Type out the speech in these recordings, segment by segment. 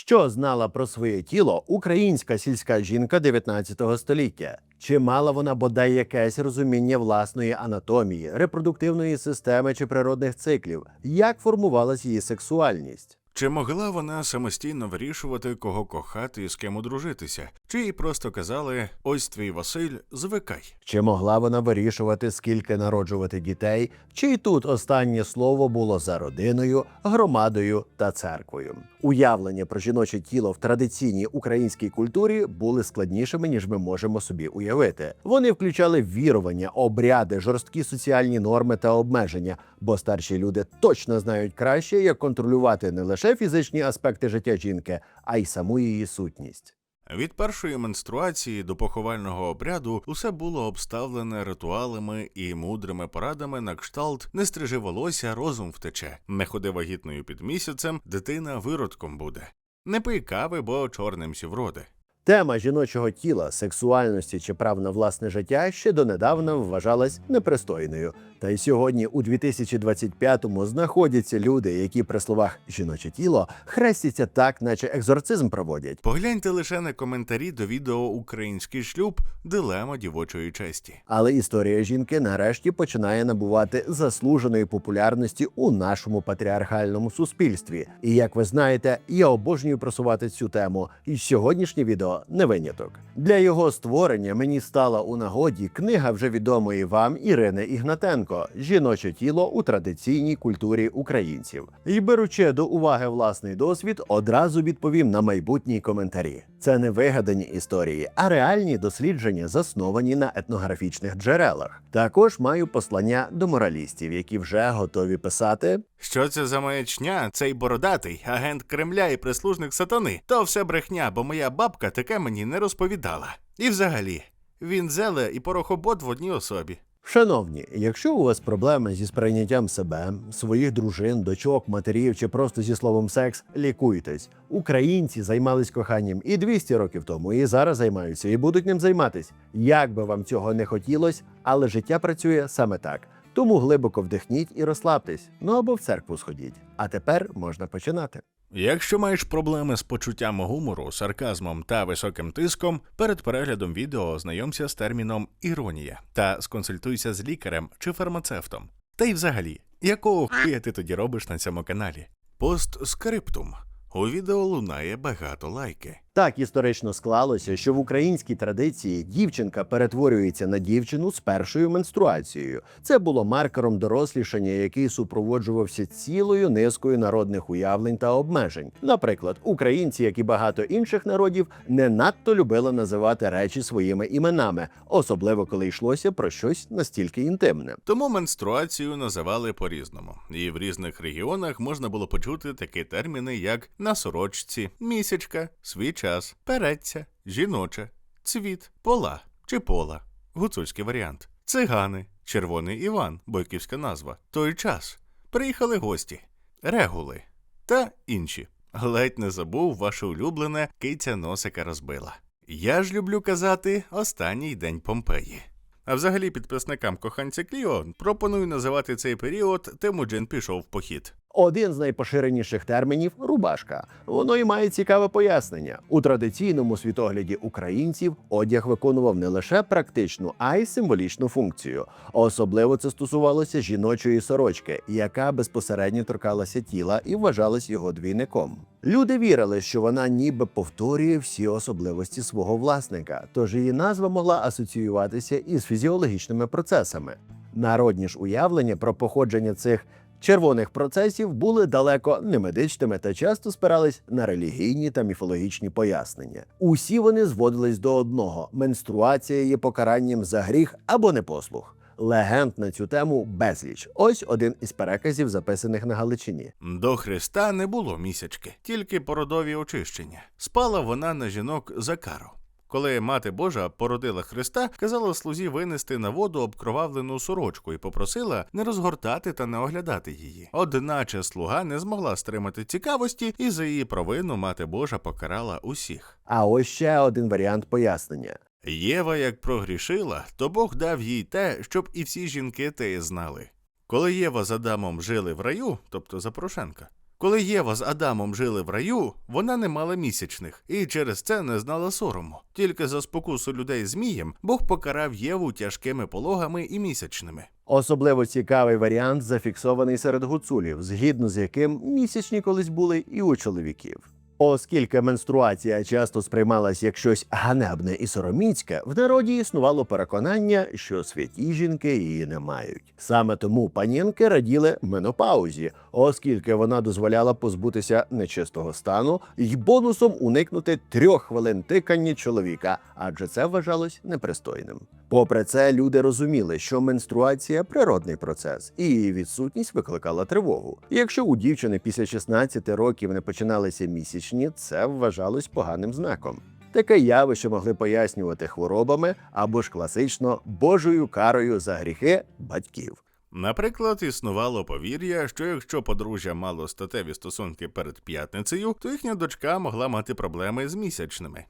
Що знала про своє тіло українська сільська жінка 19 століття? Чи мала вона бодай якесь розуміння власної анатомії, репродуктивної системи чи природних циклів? Як формувалась її сексуальність? Чи могла вона самостійно вирішувати, кого кохати і з ким одружитися? Чи їй просто казали ось твій Василь, звикай? Чи могла вона вирішувати, скільки народжувати дітей? Чи й тут останнє слово було за родиною, громадою та церквою? Уявлення про жіноче тіло в традиційній українській культурі були складнішими, ніж ми можемо собі уявити. Вони включали вірування, обряди, жорсткі соціальні норми та обмеження, бо старші люди точно знають краще, як контролювати не лише фізичні аспекти життя жінки, а й саму її сутність. Від першої менструації до поховального обряду усе було обставлене ритуалами і мудрими порадами на кшталт не стрижи волосся, розум втече, не ходи вагітною під місяцем, дитина виродком буде. Не пий кави, бо чорним сі вроде. Тема жіночого тіла, сексуальності чи прав на власне життя ще донедавна вважалась непристойною. Та й сьогодні, у 2025-му, знаходяться люди, які при словах жіноче тіло хрестяться так, наче екзорцизм проводять. Погляньте лише на коментарі до відео Український шлюб дилема дівочої честі. Але історія жінки нарешті починає набувати заслуженої популярності у нашому патріархальному суспільстві. І як ви знаєте, я обожнюю просувати цю тему, і сьогоднішнє відео не виняток. Для його створення мені стала у нагоді книга вже відомої вам Ірини Ігнатенко Жіноче тіло у традиційній культурі українців. І беручи до уваги власний досвід, одразу відповім на майбутні коментарі. Це не вигадані історії, а реальні дослідження, засновані на етнографічних джерелах. Також маю послання до моралістів, які вже готові писати. Що це за маячня? Цей бородатий агент Кремля і прислужник сатани. То все брехня, бо моя бабка таке мені не розповідала. І взагалі, він зеле і порохобот в одній особі. Шановні, якщо у вас проблеми зі сприйняттям себе, своїх дружин, дочок, матерів чи просто зі словом секс, лікуйтесь. Українці займались коханням і 200 років тому, і зараз займаються, і будуть ним займатись. Як би вам цього не хотілось, але життя працює саме так. Тому глибоко вдихніть і розслабтесь, ну або в церкву сходіть. А тепер можна починати. Якщо маєш проблеми з почуттям гумору, сарказмом та високим тиском, перед переглядом відео ознайомся з терміном іронія та сконсультуйся з лікарем чи фармацевтом. Та й взагалі, якого хуя ти тоді робиш на цьому каналі? Постскриптум. У відео лунає багато лайки. Так історично склалося, що в українській традиції дівчинка перетворюється на дівчину з першою менструацією. Це було маркером дорослішання, який супроводжувався цілою низкою народних уявлень та обмежень. Наприклад, українці, як і багато інших народів, не надто любили називати речі своїми іменами, особливо коли йшлося про щось настільки інтимне. Тому менструацію називали по-різному, і в різних регіонах можна було почути такі терміни, як на сорочці, місячка, свій час, переться, жіноче, цвіт, пола чи пола, гуцульський варіант, цигани, червоний Іван, бойківська назва, той час, приїхали гості, регули та інші. Ледь не забув ваше улюблене киця носика розбила. Я ж люблю казати останній день Помпеї. А взагалі підписникам коханця Кліо пропоную називати цей період Темуджин пішов в похід. Один з найпоширеніших термінів рубашка. Воно і має цікаве пояснення. У традиційному світогляді українців одяг виконував не лише практичну, а й символічну функцію. Особливо це стосувалося жіночої сорочки, яка безпосередньо торкалася тіла і вважалась його двійником. Люди вірили, що вона ніби повторює всі особливості свого власника, тож її назва могла асоціюватися із фізіологічними процесами. Народні ж уявлення про походження цих червоних процесів були далеко не медичними та часто спирались на релігійні та міфологічні пояснення. Усі вони зводились до одного: менструація є покаранням за гріх або непослух. Легенд на цю тему безліч. Ось один із переказів, записаних на Галичині. До Христа не було місячки, тільки породові очищення. Спала вона на жінок за кару. Коли мати Божа породила Христа, казала слузі винести на воду обкровавлену сорочку і попросила не розгортати та не оглядати її. Одначе слуга не змогла стримати цікавості, і за її провину мати Божа покарала усіх. А ось ще один варіант пояснення. Єва, як прогрішила, то Бог дав їй те, щоб і всі жінки теє знали. Коли Єва з Адамом жили в раю, тобто за Порошенка, Коли Єва з Адамом жили в раю, вона не мала місячних і через це не знала сорому. Тільки за спокусу людей змієм Бог покарав Єву тяжкими пологами і місячними. Особливо цікавий варіант зафіксований серед гуцулів, згідно з яким місячні колись були і у чоловіків. Оскільки менструація часто сприймалась як щось ганебне і сороміцьке, в народі існувало переконання, що святі жінки її не мають. Саме тому панінки раділи менопаузі, оскільки вона дозволяла позбутися нечистого стану і бонусом уникнути трьох хвилин тикання чоловіка, адже це вважалось непристойним. Попри це, люди розуміли, що менструація природний процес, і її відсутність викликала тривогу. Якщо у дівчини після 16 років не починалися місячні, це вважалось поганим знаком. Таке явище могли пояснювати хворобами або ж класично божою карою за гріхи батьків. Наприклад, існувало повір'я, що якщо подружжя мало статеві стосунки перед п'ятницею, то їхня дочка могла мати проблеми з місячними.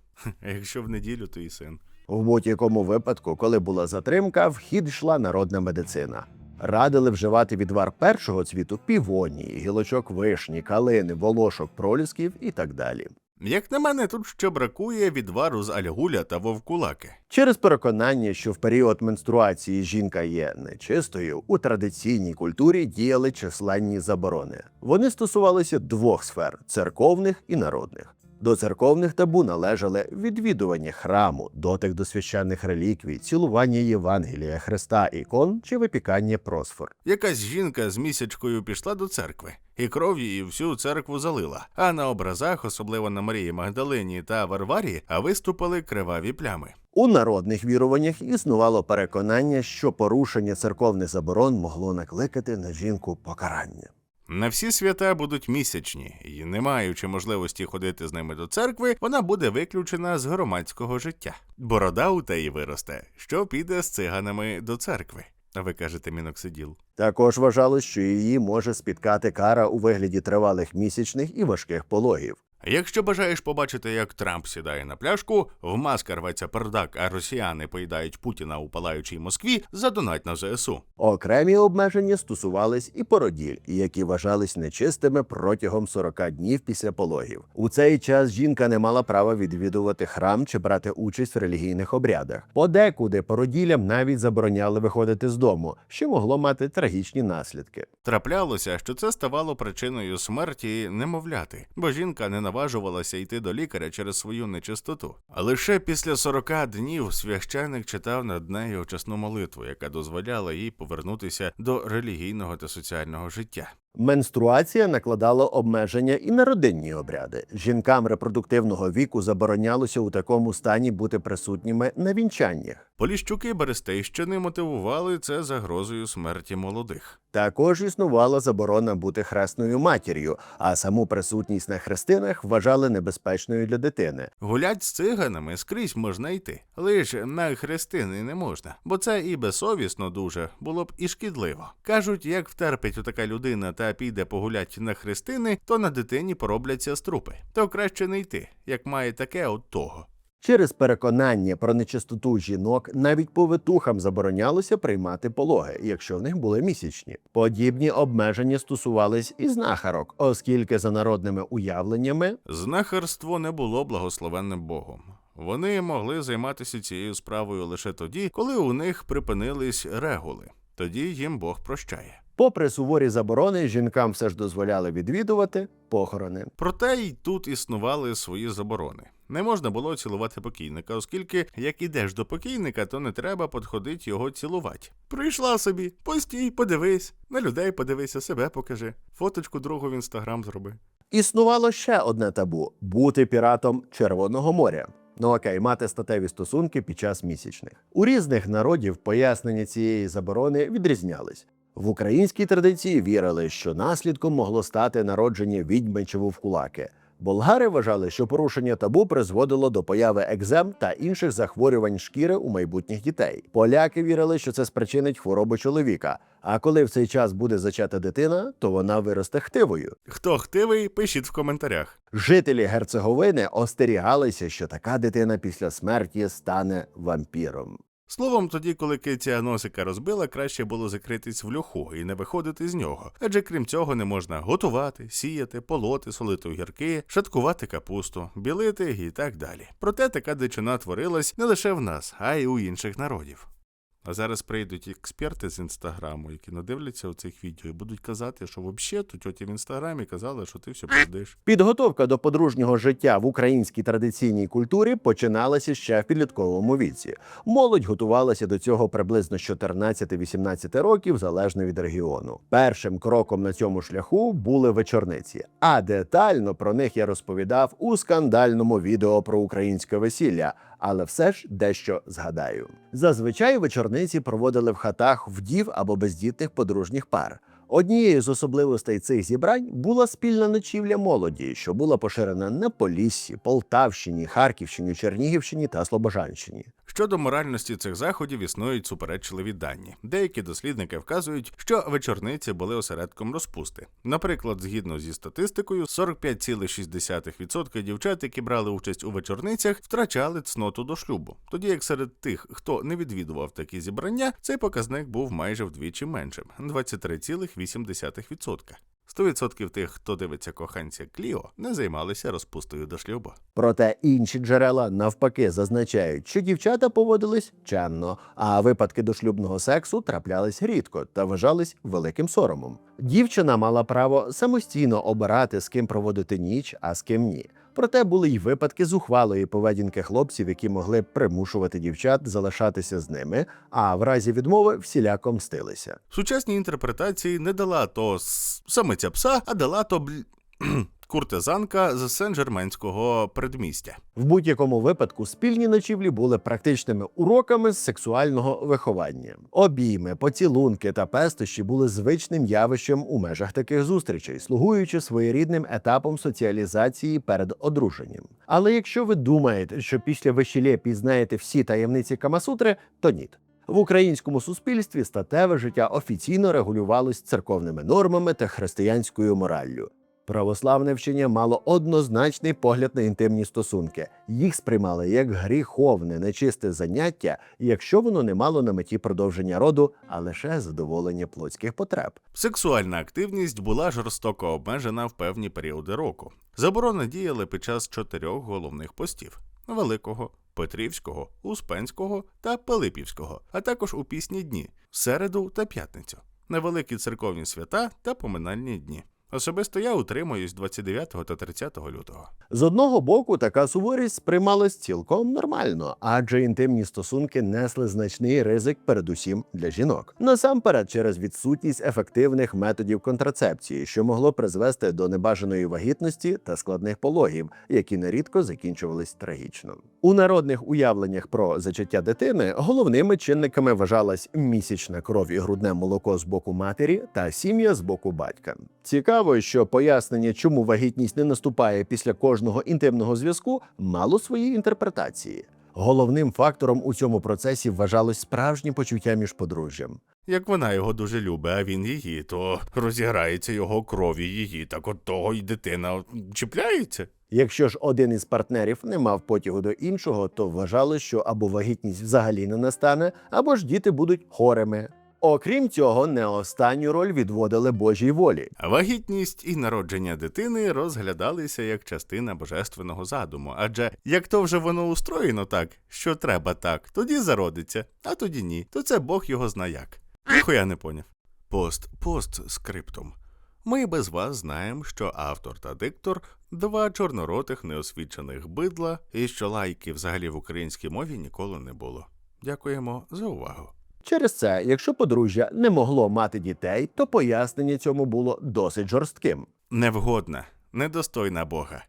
Якщо в неділю, то і син. В будь-якому випадку, коли була затримка, в хід йшла народна медицина. Радили вживати відвар першого цвіту півонії, гілочок вишні, калини, волошок, пролісків і так далі. Як на мене, тут ще бракує відвару з альгуля та вовкулаки. Через переконання, що в період менструації жінка є нечистою, у традиційній культурі діяли численні заборони. Вони стосувалися двох сфер церковних і народних. До церковних табу належали відвідування храму, дотик до священних реліквій, цілування Євангелія, Христа, ікон чи випікання просфор. Якась жінка з місячкою пішла до церкви, і кров її всю церкву залила. А на образах, особливо на Марії Магдалині та Варварі, а виступили криваві плями. У народних віруваннях існувало переконання, що порушення церковних заборон могло накликати на жінку покарання. На всі свята будуть місячні, і не маючи можливості ходити з ними до церкви, вона буде виключена з громадського життя. Борода у теї виросте, що піде з циганами до церкви. Ви кажете міноксиділ. Також вважалось, що її може спіткати кара у вигляді тривалих місячних і важких пологів. Якщо бажаєш побачити, як Трамп сідає на пляшку, в маска рветься пердак, а росіяни поїдають Путіна у палаючій Москві, задонать на ЗСУ. Окремі обмеження стосувались і породіль, які вважались нечистими протягом 40 днів після пологів. У цей час жінка не мала права відвідувати храм чи брати участь в релігійних обрядах. Подекуди породілям навіть забороняли виходити з дому, що могло мати трагічні наслідки. Траплялося, що це ставало причиною смерті немовляти, бо жінка не наважувалася йти до лікаря через свою нечистоту. А лише після 40 днів священик читав над нею чесну молитву, яка дозволяла їй повернутися до релігійного та соціального життя. Менструація накладала обмеження і на родинні обряди. Жінкам репродуктивного віку заборонялося у такому стані бути присутніми на вінчаннях. Поліщуки Берестейщини мотивували це загрозою смерті молодих. Також існувала заборона бути хресною матір'ю, а саму присутність на хрестинах вважали небезпечною для дитини. Гулять з циганами скрізь можна йти, лише на хрестини не можна, бо це і безсовісно дуже було б і шкідливо. Кажуть, як втерпить така людина та піде погулять на хрестини, то на дитині поробляться струпи. То краще не йти, як має таке от того. Через переконання про нечистоту жінок навіть повитухам заборонялося приймати пологи, якщо в них були місячні. Подібні обмеження стосувались і знахарок, оскільки за народними уявленнями Знахарство не було благословенним Богом. Вони могли займатися цією справою лише тоді, коли у них припинились регули. Тоді їм Бог прощає. Попри суворі заборони, жінкам все ж дозволяли відвідувати похорони. Проте й тут існували свої заборони. Не можна було цілувати покійника, оскільки як ідеш до покійника, то не треба підходити його цілувати. Прийшла собі, постій, подивись, на людей подивися, себе покажи, фоточку другу в інстаграм зроби. Існувало ще одне табу бути піратом Червоного моря. Ну окей, мати статеві стосунки під час місячних. У різних народів пояснення цієї заборони відрізнялись. В українській традиції вірили, що наслідком могло стати народження відьми чи вовкулаки. Болгари вважали, що порушення табу призводило до появи екзем та інших захворювань шкіри у майбутніх дітей. Поляки вірили, що це спричинить хвороби чоловіка. А коли в цей час буде зачата дитина, то вона виросте хтивою. Хто хтивий, пишіть в коментарях. Жителі Герцеговини остерігалися, що така дитина після смерті стане вампіром. Словом, тоді, коли киця носика розбила, краще було закритись в льоху і не виходити з нього. Адже крім цього не можна готувати, сіяти, полоти, солити огірки, шаткувати капусту, білити і так далі. Проте така дичина творилась не лише в нас, а й у інших народів. А зараз прийдуть експерти з інстаграму, які надивляться цих відео і будуть казати, що взагалі то тьоті в інстаграмі казали, що ти все пиздиш. Підготовка до подружнього життя в українській традиційній культурі починалася ще в підлітковому віці. Молодь готувалася до цього приблизно з 14-18 років, залежно від регіону. Першим кроком на цьому шляху були вечорниці, а детально про них я розповідав у скандальному відео про українське весілля. Але все ж дещо згадаю. Зазвичай вечорниці проводили в хатах вдів або бездітних подружніх пар. Однією з особливостей цих зібрань була спільна ночівля молоді, що була поширена на Поліссі, Полтавщині, Харківщині, Чернігівщині та Слобожанщині. Щодо моральності цих заходів існують суперечливі дані. Деякі дослідники вказують, що вечорниці були осередком розпусти. Наприклад, згідно зі статистикою, 45,6% дівчат, які брали участь у вечорницях, втрачали цноту до шлюбу. Тоді як серед тих, хто не відвідував такі зібрання, цей показник був майже вдвічі меншим 23,8%. 100% тих, хто дивиться коханця Кліо, не займалися розпустою до шлюбу. Проте інші джерела навпаки зазначають, що дівчата поводились чемно, а випадки дошлюбного сексу траплялись рідко та вважались великим соромом. Дівчина мала право самостійно обирати, з ким проводити ніч, а з ким ні. Проте були й випадки зухвалої поведінки хлопців, які могли примушувати дівчат залишатися з ними, а в разі відмови всіляко мстилися. В інтерпретації не дала то самиця пса, а дала то бл... куртизанка з Сен-Жерменського предмістя. В будь-якому випадку спільні ночівлі були практичними уроками з сексуального виховання. Обійми, поцілунки та пестощі були звичним явищем у межах таких зустрічей, слугуючи своєрідним етапом соціалізації перед одруженням. Але якщо ви думаєте, що після весілля пізнаєте всі таємниці Камасутри, то ні. В українському суспільстві статеве життя офіційно регулювалось церковними нормами та християнською мораллю. Православне вчення мало однозначний погляд на інтимні стосунки. Їх сприймали як гріховне, нечисте заняття, якщо воно не мало на меті продовження роду, а лише задоволення плотських потреб. Сексуальна активність була жорстоко обмежена в певні періоди року. Заборони діяли під час чотирьох головних постів: Великого, Петрівського, Успенського та Пилипівського, а також у пісні дні середу та п'ятницю, невеликі церковні свята та поминальні дні. Особисто я утримуюсь 29 та 30 лютого. З одного боку, така суворість сприймалась цілком нормально, адже інтимні стосунки несли значний ризик, передусім для жінок. Насамперед, через відсутність ефективних методів контрацепції, що могло призвести до небажаної вагітності та складних пологів, які нерідко закінчувались трагічно. У народних уявленнях про зачаття дитини головними чинниками вважалась місячна кров і грудне молоко з боку матері та сім'я з боку батька. Цікаво, що пояснення, чому вагітність не наступає після кожного інтимного зв'язку, мало свої інтерпретації. Головним фактором у цьому процесі вважалось справжнє почуття між подружжям. Як вона його дуже любить, а він її, то розіграється його крові її, так от того й дитина чіпляється. Якщо ж один із партнерів не мав потягу до іншого, то вважали, що або вагітність взагалі не настане, або ж діти будуть хорими. Окрім цього, не останню роль відводили Божій волі. Вагітність і народження дитини розглядалися як частина божественного задуму, адже як то вже воно устроєно так, що треба так, тоді зародиться, а тоді ні, то це Бог його зна як. Ніхуя не поняв. Пост, пост скриптум. Ми без вас знаємо, що автор та диктор два чорноротих неосвічених бидла, і що лайки взагалі в українській мові ніколи не було. Дякуємо за увагу. Через це, якщо подружжя не могло мати дітей, то пояснення цьому було досить жорстким. Невгодна, недостойна Бога.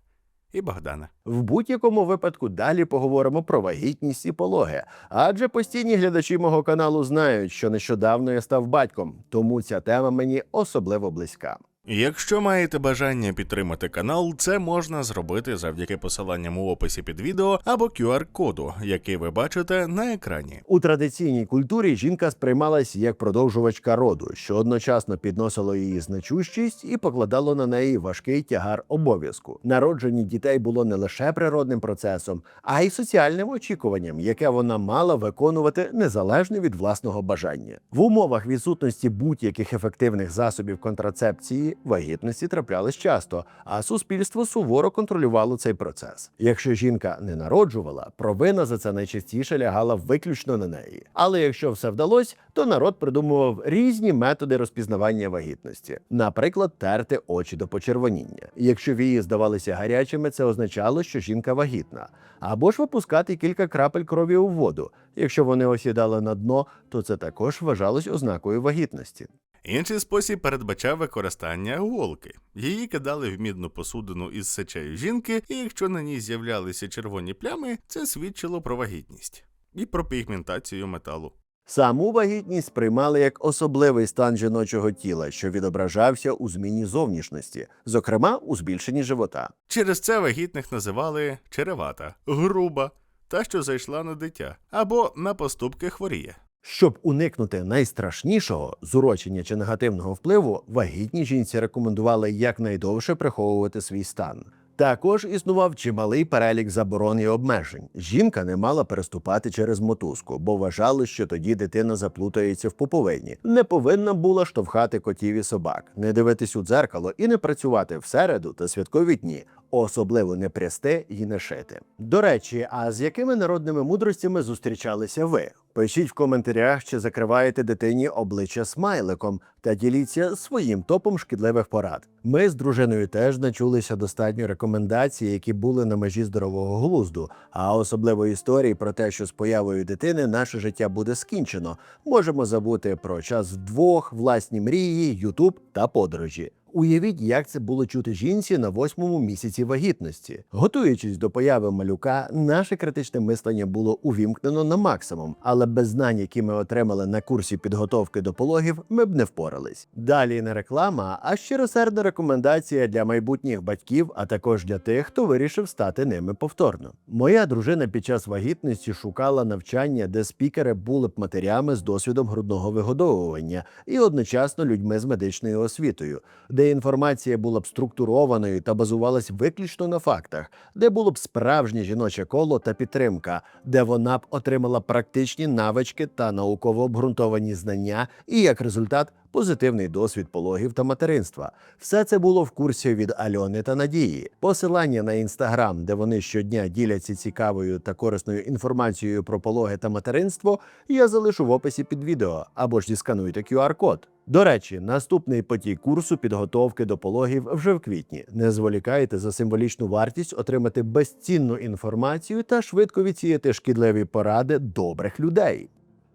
І Богдана. В будь-якому випадку далі поговоримо про вагітність і пологи. Адже постійні глядачі мого каналу знають, що нещодавно я став батьком, тому ця тема мені особливо близька. Якщо маєте бажання підтримати канал, це можна зробити завдяки посиланням у описі під відео або QR-коду, який ви бачите на екрані. У традиційній культурі жінка сприймалась як продовжувачка роду, що одночасно підносило її значущість і покладало на неї важкий тягар обов'язку. Народження дітей було не лише природним процесом, а й соціальним очікуванням, яке вона мала виконувати незалежно від власного бажання. В умовах відсутності будь-яких ефективних засобів контрацепції вагітності траплялись часто, а суспільство суворо контролювало цей процес. Якщо жінка не народжувала, провина за це найчастіше лягала виключно на неї. Але якщо все вдалося, то народ придумував різні методи розпізнавання вагітності, наприклад, терти очі до почервоніння. Якщо вії здавалися гарячими, це означало, що жінка вагітна, або ж випускати кілька крапель крові у воду. Якщо вони осідали на дно, то це також вважалось ознакою вагітності. Інший спосіб передбачав використання голки. Її кидали в мідну посудину із сечею жінки, і якщо на ній з'являлися червоні плями, це свідчило про вагітність і про пігментацію металу. Саму вагітність сприймали як особливий стан жіночого тіла, що відображався у зміні зовнішності, зокрема у збільшенні живота. Через це вагітних називали черевата, груба, та, що зайшла на дитя, або на поступки хворіє. Щоб уникнути найстрашнішого зурочення чи негативного впливу, вагітній жінці рекомендували якнайдовше приховувати свій стан. Також існував чималий перелік заборон і обмежень. Жінка не мала переступати через мотузку, бо вважали, що тоді дитина заплутається в пуповині. Не повинна була штовхати котів і собак, не дивитись у дзеркало і не працювати в середу та святкові дні, особливо не прясти і не шити. До речі, а з якими народними мудростями зустрічалися ви? Пишіть в коментарях, чи закриваєте дитині обличчя смайликом та діліться своїм топом шкідливих порад. Ми з дружиною теж начулися достатньо рекомендацій, які були на межі здорового глузду, а особливо історії про те, що з появою дитини наше життя буде скінчено. Можемо забути про час вдвох, власні мрії, Ютуб та подорожі. Уявіть, як це було чути жінці на восьмому місяці вагітності. Готуючись до появи малюка, наше критичне мислення було увімкнено на максимум, але без знань, які ми отримали на курсі підготовки до пологів, ми б не впорались. Далі не реклама, а щиросердна рекомендація для майбутніх батьків, а також для тих, хто вирішив стати ними повторно. Моя дружина під час вагітності шукала навчання, де спікери були б матерями з досвідом грудного вигодовування і одночасно людьми з медичною освітою де інформація була б структурованою та базувалась виключно на фактах, де було б справжнє жіноче коло та підтримка, де вона б отримала практичні навички та науково обґрунтовані знання, і як результат позитивний досвід пологів та материнства. Все це було в курсі від Альони та Надії. Посилання на інстаграм, де вони щодня діляться цікавою та корисною інформацією про пологи та материнство, я залишу в описі під відео або ж зіскануйте QR-код. До речі, наступний потік курсу підготовки до пологів вже в квітні. Не зволікайте за символічну вартість отримати безцінну інформацію та швидко відсіяти шкідливі поради добрих людей.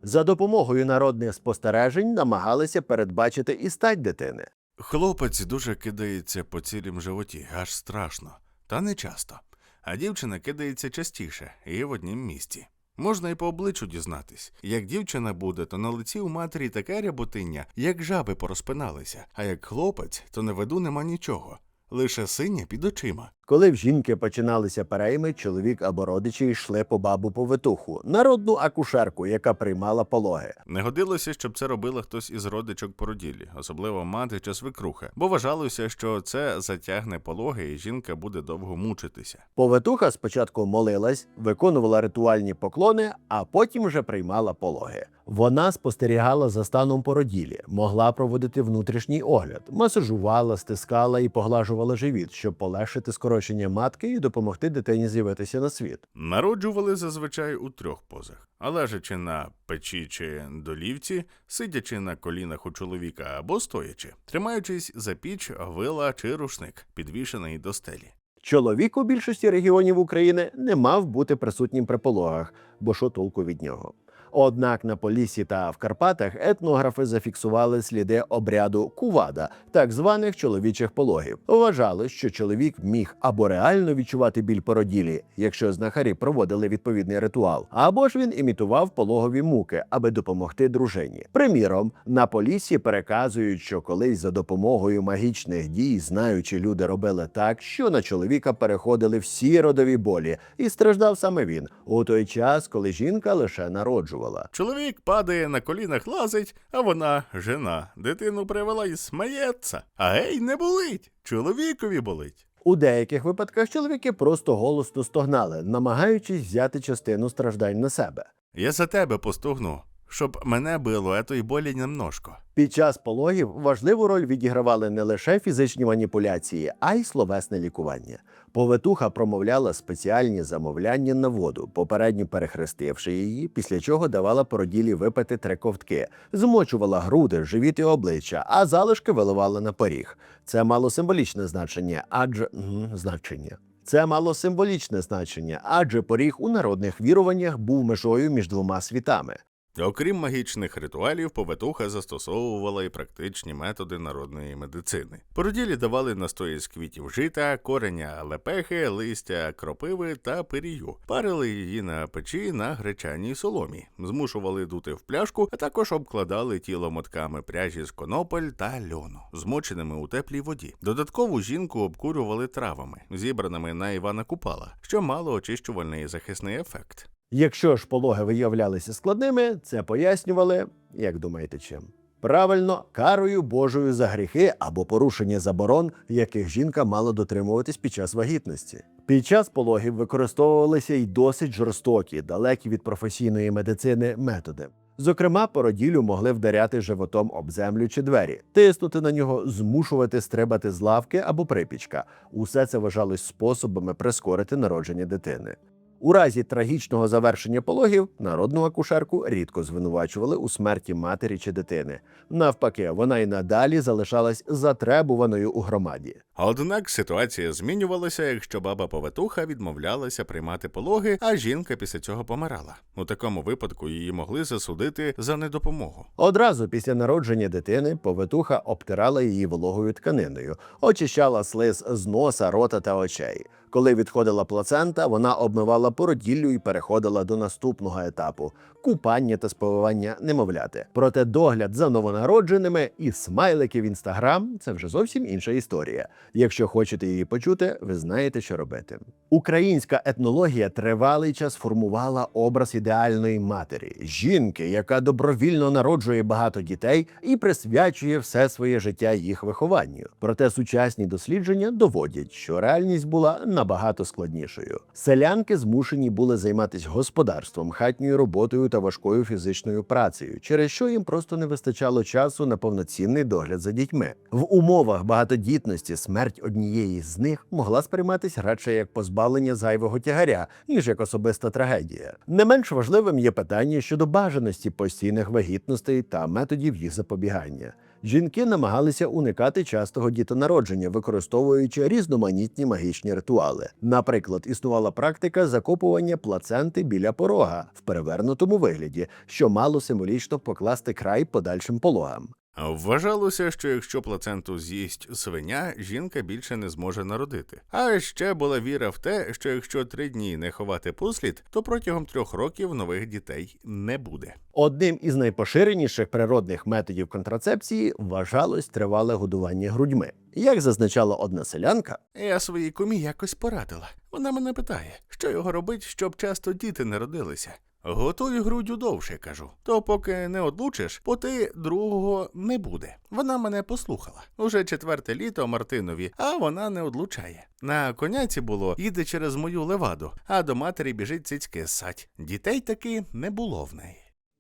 За допомогою народних спостережень намагалися передбачити і стать дитини. Хлопець дуже кидається по цілім животі, аж страшно, та не часто. А дівчина кидається частіше і в однім місці. Можна і по обличчю дізнатись. Як дівчина буде, то на лиці у матері таке ряботиння, як жаби порозпиналися, а як хлопець, то на виду нема нічого, лише синя під очима. Коли в жінки починалися перейми, чоловік або родичі йшли по бабу повитуху, народну акушерку, яка приймала пологи. Не годилося, щоб це робила хтось із родичок породілі, особливо мати чи свекруха, бо вважалося, що це затягне пологи, і жінка буде довго мучитися. Повитуха спочатку молилась, виконувала ритуальні поклони, а потім вже приймала пологи. Вона спостерігала за станом породілі, могла проводити внутрішній огляд, масажувала, стискала і поглажувала живіт, щоб полегшити скорочення матки і допомогти дитині з'явитися на світ. Народжували зазвичай у трьох позах: а лежачи на печі чи долівці, сидячи на колінах у чоловіка або стоячи, тримаючись за піч, вила чи рушник, підвішений до стелі. Чоловік у більшості регіонів України не мав бути присутнім при пологах, бо що толку від нього. Однак на Поліссі та в Карпатах етнографи зафіксували сліди обряду кувада, так званих чоловічих пологів. Вважали, що чоловік міг або реально відчувати біль породілі, якщо знахарі проводили відповідний ритуал, або ж він імітував пологові муки, аби допомогти дружині. Приміром, на Поліссі переказують, що колись за допомогою магічних дій знаючі люди робили так, що на чоловіка переходили всі родові болі, і страждав саме він у той час, коли жінка лише народжувала. Чоловік падає на колінах лазить, а вона жена. Дитину привела і сміється. А гей, не болить. Чоловікові болить. У деяких випадках чоловіки просто голосно стогнали, намагаючись взяти частину страждань на себе. Я за тебе постугну, щоб мене било, етої болі немножко. Під час пологів важливу роль відігравали не лише фізичні маніпуляції, а й словесне лікування. Повитуха промовляла спеціальні замовляння на воду, попередньо перехрестивши її, після чого давала породілі випити три ковтки, змочувала груди, живіт і обличчя, а залишки виливала на поріг. Це мало символічне значення, адже значення. Це мало символічне значення, адже поріг у народних віруваннях був межою між двома світами. Окрім магічних ритуалів, повитуха застосовувала і практичні методи народної медицини. Породілі давали настої з квітів жита, кореня лепехи, листя кропиви та пирію. Парили її на печі на гречаній соломі, змушували дути в пляшку, а також обкладали тіло мотками пряжі з конополь та льону, змоченими у теплій воді. Додаткову жінку обкурювали травами, зібраними на Івана Купала, що мало очищувальний захисний ефект. Якщо ж пологи виявлялися складними, це пояснювали, як думаєте, чим? Правильно, карою Божою за гріхи або порушення заборон, яких жінка мала дотримуватись під час вагітності. Під час пологів використовувалися й досить жорстокі, далекі від професійної медицини методи. Зокрема, породілю могли вдаряти животом об землю чи двері, тиснути на нього, змушувати стрибати з лавки або припічка. Усе це вважалось способами прискорити народження дитини. У разі трагічного завершення пологів народну акушерку рідко звинувачували у смерті матері чи дитини. Навпаки, вона й надалі залишалась затребуваною у громаді. Однак ситуація змінювалася, якщо баба повитуха відмовлялася приймати пологи, а жінка після цього помирала. У такому випадку її могли засудити за недопомогу. Одразу після народження дитини повитуха обтирала її вологою тканиною, очищала слиз з носа, рота та очей. Коли відходила плацента, вона обмивала породіллю і переходила до наступного етапу купання та сповивання немовляти. Проте догляд за новонародженими і смайлики в інстаграм це вже зовсім інша історія. Якщо хочете її почути, ви знаєте, що робити. Українська етнологія тривалий час формувала образ ідеальної матері, жінки, яка добровільно народжує багато дітей і присвячує все своє життя їх вихованню. Проте сучасні дослідження доводять, що реальність була набагато складнішою. Селянки змушені були займатися господарством, хатньою роботою та важкою фізичною працею, через що їм просто не вистачало часу на повноцінний догляд за дітьми. В умовах багатодітності смерть однієї з них могла сприйматися радше як позбавлення зайвого тягаря, ніж як особиста трагедія. Не менш важливим є питання щодо бажаності постійних вагітностей та методів їх запобігання. Жінки намагалися уникати частого дітонародження, використовуючи різноманітні магічні ритуали. Наприклад, існувала практика закопування плаценти біля порога в перевернутому вигляді, що мало символічно покласти край подальшим пологам. Вважалося, що якщо плаценту з'їсть свиня, жінка більше не зможе народити. А ще була віра в те, що якщо три дні не ховати послід, то протягом трьох років нових дітей не буде. Одним із найпоширеніших природних методів контрацепції вважалось тривале годування грудьми. Як зазначала одна селянка, Я своїй кумі якось порадила. Вона мене питає, що його робить, щоб часто діти не родилися. Готуй грудю довше, кажу. То поки не одлучиш, поти другого не буде. Вона мене послухала. Уже четверте літо Мартинові, а вона не одлучає. На коняці було, їде через мою леваду, а до матері біжить цицьки ссать. Дітей таки не було в неї.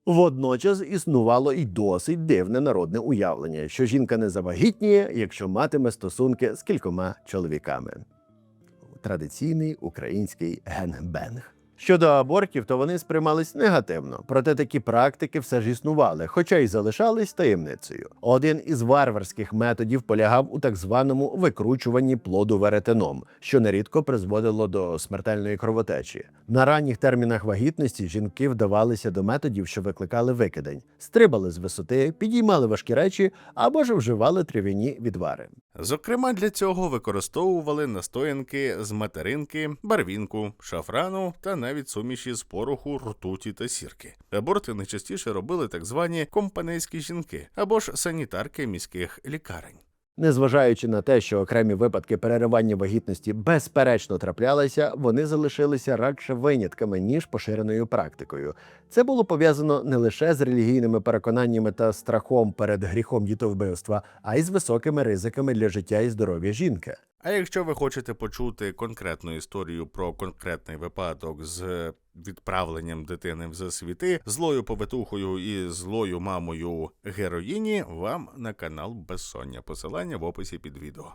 Водночас існувало і досить дивне народне уявлення, що жінка не завагітніє, якщо матиме стосунки з кількома чоловіками. Традиційний український генбенг. Щодо абортів, то вони сприймались негативно, проте такі практики все ж існували, хоча й залишались таємницею. Один із варварських методів полягав у так званому викручуванні плоду веретеном, що нерідко призводило до смертельної кровотечі. На ранніх термінах вагітності жінки вдавалися до методів, що викликали викидень, стрибали з висоти, підіймали важкі речі або ж вживали трав'яні відвари. Зокрема, для цього використовували настоянки з материнки, барвінку, шафрану та навіть суміші з пороху, ртуті та сірки. Аборти найчастіше робили так звані компанейські жінки або ж санітарки міських лікарень. Незважаючи на те, що окремі випадки переривання вагітності безперечно траплялися, вони залишилися радше винятками ніж поширеною практикою. Це було пов'язано не лише з релігійними переконаннями та страхом перед гріхом дітовбивства, а й з високими ризиками для життя і здоров'я жінки. А якщо ви хочете почути конкретну історію про конкретний випадок з відправленням дитини в засвіти, злою повитухою і злою мамою героїні, вам на канал Безсоння. Посилання в описі під відео.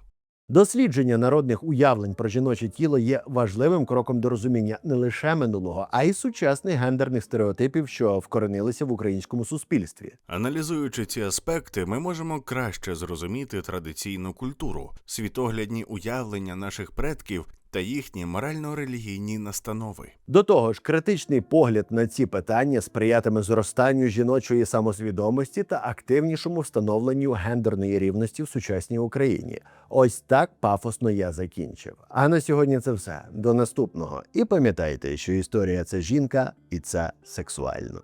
Дослідження народних уявлень про жіноче тіло є важливим кроком до розуміння не лише минулого, а й сучасних гендерних стереотипів, що вкоренилися в українському суспільстві. Аналізуючи ці аспекти, ми можемо краще зрозуміти традиційну культуру, світоглядні уявлення наших предків та їхні морально-релігійні настанови. До того ж, критичний погляд на ці питання сприятиме зростанню жіночої самосвідомості та активнішому встановленню гендерної рівності в сучасній Україні. Ось так пафосно я закінчив. А на сьогодні це все. До наступного. І пам'ятайте, що історія це жінка, і це сексуально.